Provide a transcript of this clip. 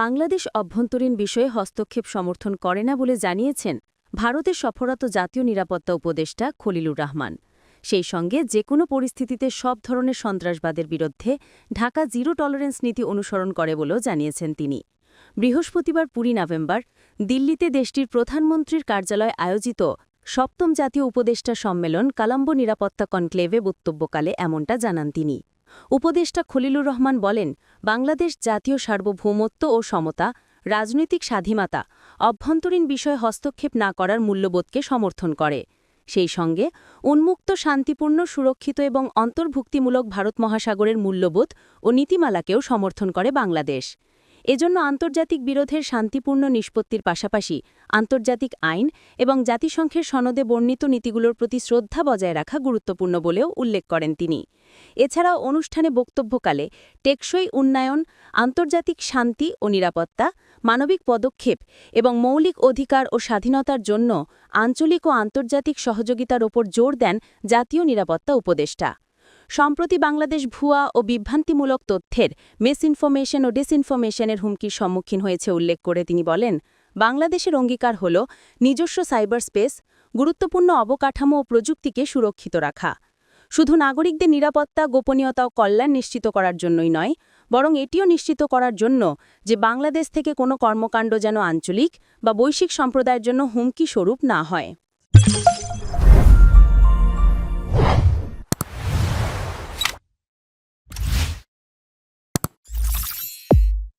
বাংলাদেশ অভ্যন্তরীণ বিষয়ে হস্তক্ষেপ সমর্থন করে না বলে জানিয়েছেন ভারতের সফররত জাতীয় নিরাপত্তা উপদেষ্টা খলিলুর রহমান। সেই সঙ্গে যে কোনো পরিস্থিতিতে সব ধরনের সন্ত্রাসবাদের বিরুদ্ধে ঢাকা জিরো টলারেন্স নীতি অনুসরণ করে বলেও জানিয়েছেন তিনি। বৃহস্পতিবার কুড়ি নভেম্বর দিল্লিতে দেশটির প্রধানমন্ত্রীর কার্যালয়ে আয়োজিত সপ্তম জাতীয় উপদেষ্টা সম্মেলন কালাম্বো নিরাপত্তা কনক্লেভে বক্তব্যকালে এমনটা জানান তিনি। উপদেষ্টা খলিলুর রহমান বলেন, বাংলাদেশ জাতীয় সার্বভৌমত্ব ও সমতা, রাজনৈতিক স্বাধীনতা, অভ্যন্তরীণ বিষয়ে হস্তক্ষেপ না করার মূল্যবোধকে সমর্থন করে। সেই সঙ্গে, উন্মুক্ত, শান্তিপূর্ণ, সুরক্ষিত এবং অন্তর্ভুক্তিমূলক ভারত মহাসাগরের মূল্যবোধ ও নীতিমালাকেও সমর্থন করে বাংলাদেশ। এজন্য আন্তর্জাতিক বিরোধের শান্তিপূর্ণ নিষ্পত্তির পাশাপাশি আন্তর্জাতিক আইন এবং জাতিসংঘের সনদে বর্ণিত নীতিগুলোর প্রতি শ্রদ্ধা বজায় রাখা গুরুত্বপূর্ণ বলেও উল্লেখ করেন তিনি। এছাড়াও অনুষ্ঠানে বক্তব্যকালে টেকসই উন্নয়ন, আন্তর্জাতিক শান্তি ও নিরাপত্তা, মানবিক পদক্ষেপ এবং মৌলিক অধিকার ও স্বাধীনতার জন্য আঞ্চলিক ও আন্তর্জাতিক সহযোগিতার ওপর জোর দেন জাতীয় নিরাপত্তা উপদেষ্টা। সম্প্রতি বাংলাদেশ ভুয়া ও বিভ্রান্তিমূলক তথ্যের মিসইনফরমেশন ও ডিসইনফরমেশনের হুমকির সম্মুখীন হয়েছে উল্লেখ করে তিনি বলেন, বাংলাদেশের অঙ্গীকার হল নিজস্ব সাইবার স্পেস গুরুত্বপূর্ণ অবকাঠামো ও প্রযুক্তিকে সুরক্ষিত রাখা। শুধু নাগরিকদের নিরাপত্তা, গোপনীয়তা ও কল্যাণ নিশ্চিত করার জন্যই নয়, বরং এটিও নিশ্চিত করার জন্য যে বাংলাদেশ থেকে কোনো কর্মকাণ্ড যেন আঞ্চলিক বা বৈশ্বিক সম্প্রদায়ের জন্য হুমকি স্বরূপ না হয়।